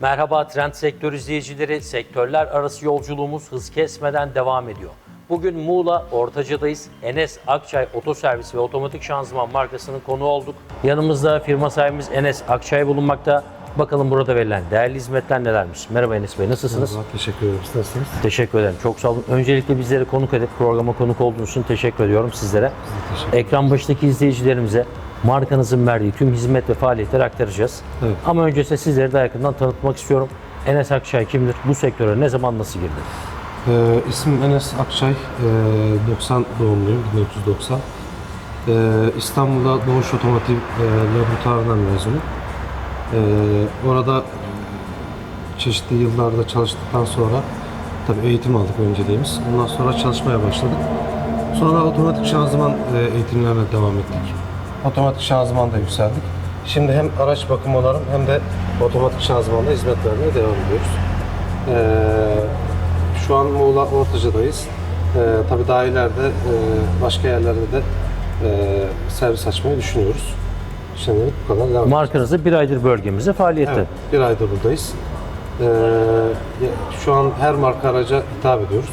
Merhaba Trend Sektör izleyicileri. Sektörler arası yolculuğumuz hız kesmeden devam ediyor. Bugün Muğla Ortaca'dayız. Enes Akçay Otoservis ve Otomatik Şanzıman markasının konuğu olduk. Yanımızda firma sahibimiz Enes Akçay bulunmakta. Bakalım burada verilen değerli hizmetler nelermiş? Merhaba Enes Bey, nasılsınız? Merhaba, teşekkür ederim. Siz nasılsınız? Teşekkür ederim. Çok sağ olun. Öncelikle bizleri konuk edip programa konuk olduğunuz için teşekkür ediyorum sizlere. teşekkür Ekran başındaki izleyicilerimize markanızın verdiği tüm hizmet ve faaliyetleri aktaracağız. Evet. Ama öncesinde sizleri de yakından tanıtmak istiyorum. Enes Akçay kimdir? Bu sektöre ne zaman nasıl girdi? Ee, ismim Enes Akçay. Ee, 90 doğumluyum, 1990. Ee, İstanbul'da Doğuş Otomotiv e, Laboratuvarı'ndan mezunum. Ee, orada çeşitli yıllarda çalıştıktan sonra tabii eğitim aldık önceliğimiz. Ondan sonra çalışmaya başladık. Sonra otomatik şanzıman e, eğitimlerine devam ettik. Otomatik şanzımanda yükseldik. Şimdi hem araç bakım onarım hem de otomatik şanzımanda hizmet vermeye devam ediyoruz. Ee, şu an Muğla Ortaca'dayız. Ee, tabii daha ileride e, başka yerlerde de e, servis açmayı düşünüyoruz. Şimdilik bu kadar. Devam Markanızı bir aydır bölgemizde faaliyette. Evet, bir ayda buradayız. Ee, şu an her marka araca hitap ediyoruz.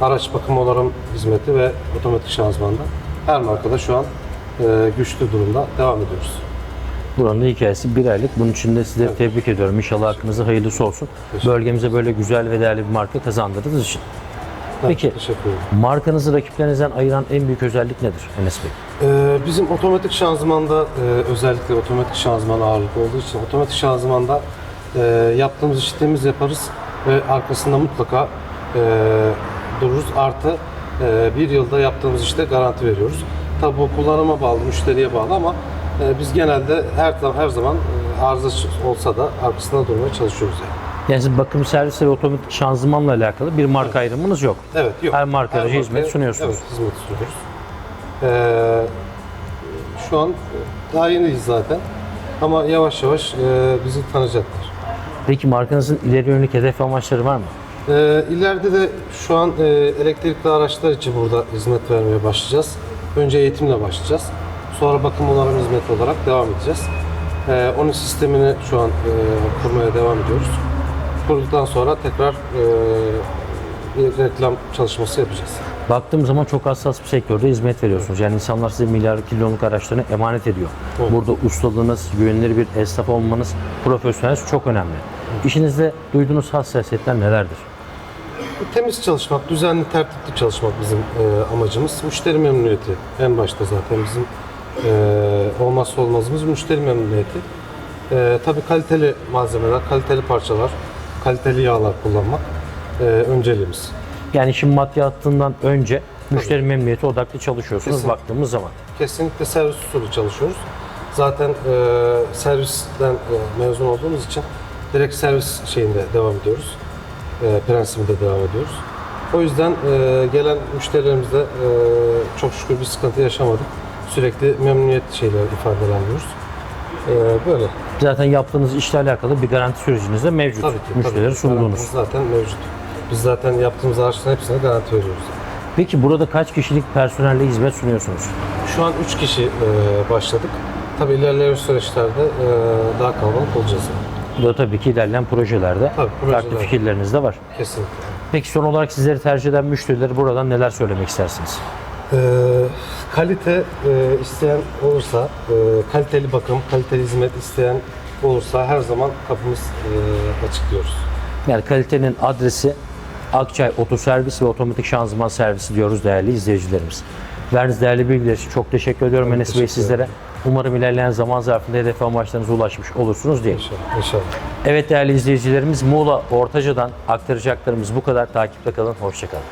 Araç bakım onarım hizmeti ve otomatik şanzımanda her markada şu an güçlü durumda devam ediyoruz. Buranın hikayesi bir aylık. Bunun için de sizleri tebrik ediyorum. İnşallah hakkınızda hayırlısı olsun. Bölgemize böyle güzel ve değerli bir marka kazandırdığınız için. Peki Evet, teşekkür ederim. markanızı rakiplerinizden ayıran en büyük özellik nedir Enes Bey? Ee, bizim otomatik şanzımanda e, özellikle otomatik şanzıman ağırlıklı olduğu için otomatik şanzımanda e, yaptığımız işi temiz yaparız ve arkasında mutlaka e, dururuz. Artı e, bir yılda yaptığımız işte garanti veriyoruz. Tabi bu kullanıma bağlı, müşteriye bağlı ama e, biz genelde her zaman her zaman e, arıza olsa da arkasında durmaya çalışıyoruz yani. Yani siz bakım servisi ve otomatik şanzımanla alakalı bir marka ayrımınız yok. Evet, yok. Her marka araca hizmet markaya- sunuyorsunuz. Evet, hizmet sunuyoruz. Ee, şu an daha yeniyiz zaten. Ama yavaş yavaş e, bizi tanıyacaklar. Peki markanızın ileri yönelik hedef amaçları var mı? Ee, ileride de şu an e, elektrikli araçlar için burada hizmet vermeye başlayacağız. Önce eğitimle başlayacağız. Sonra bakım onarım hizmeti olarak devam edeceğiz. Ee, onun sistemini şu an e, kurmaya devam ediyoruz. Kurduktan sonra tekrar e, reklam çalışması yapacağız. Baktığım zaman çok hassas bir sektörde hizmet veriyorsunuz. Yani insanlar size milyar kiloluk araçlarını emanet ediyor. Evet. Burada ustalığınız, güvenilir bir esnaf olmanız, profesyoneliniz çok önemli. İşinizde duyduğunuz hassasiyetler nelerdir? Temiz çalışmak, düzenli, tertipli çalışmak bizim e, amacımız. Müşteri memnuniyeti en başta zaten bizim e, olmazsa olmazımız müşteri memnuniyeti. E, tabii kaliteli malzemeler, kaliteli parçalar, kaliteli yağlar kullanmak e, önceliğimiz. Yani işin maddiyatından önce müşteri memnuniyeti odaklı çalışıyorsunuz Kesinlikle. baktığımız zaman. Kesinlikle servis usulü çalışıyoruz. Zaten e, servisten e, mezun olduğumuz için direkt servis şeyinde devam ediyoruz. E, prensibinde devam ediyoruz. O yüzden e, gelen müşterilerimizde e, çok şükür bir sıkıntı yaşamadık. Sürekli memnuniyet şeyler ifadelendiriyoruz. E, böyle. Zaten yaptığınız işle alakalı bir garanti süreciniz de mevcut. Tabii ki. Müşterilere tabii. sunduğunuz. Garantimiz zaten mevcut. Biz zaten yaptığımız araçların hepsine garanti veriyoruz. Peki burada kaç kişilik personelle hizmet sunuyorsunuz? Şu an 3 kişi e, başladık. Tabii ilerleyen süreçlerde e, daha kalabalık olacağız. Bu da tabii ki ilerleyen projelerde Tabii, farklı fikirleriniz de var. Kesinlikle. Peki son olarak sizleri tercih eden müşterileri buradan neler söylemek istersiniz? Ee, kalite e, isteyen olursa, e, kaliteli bakım, kaliteli hizmet isteyen olursa her zaman kapımız e, açık diyoruz. Yani kalitenin adresi Akçay Otoservis ve Otomatik Şanzıman Servisi diyoruz değerli izleyicilerimiz. Verdiğiniz değerli bilgiler için çok teşekkür ediyorum Ben Enes Bey sizlere. Umarım ilerleyen zaman zarfında hedef amaçlarınıza ulaşmış olursunuz diye. İnşallah. İnşallah. Evet değerli izleyicilerimiz Muğla Ortaca'dan aktaracaklarımız bu kadar. Takipte kalın, hoşçakalın.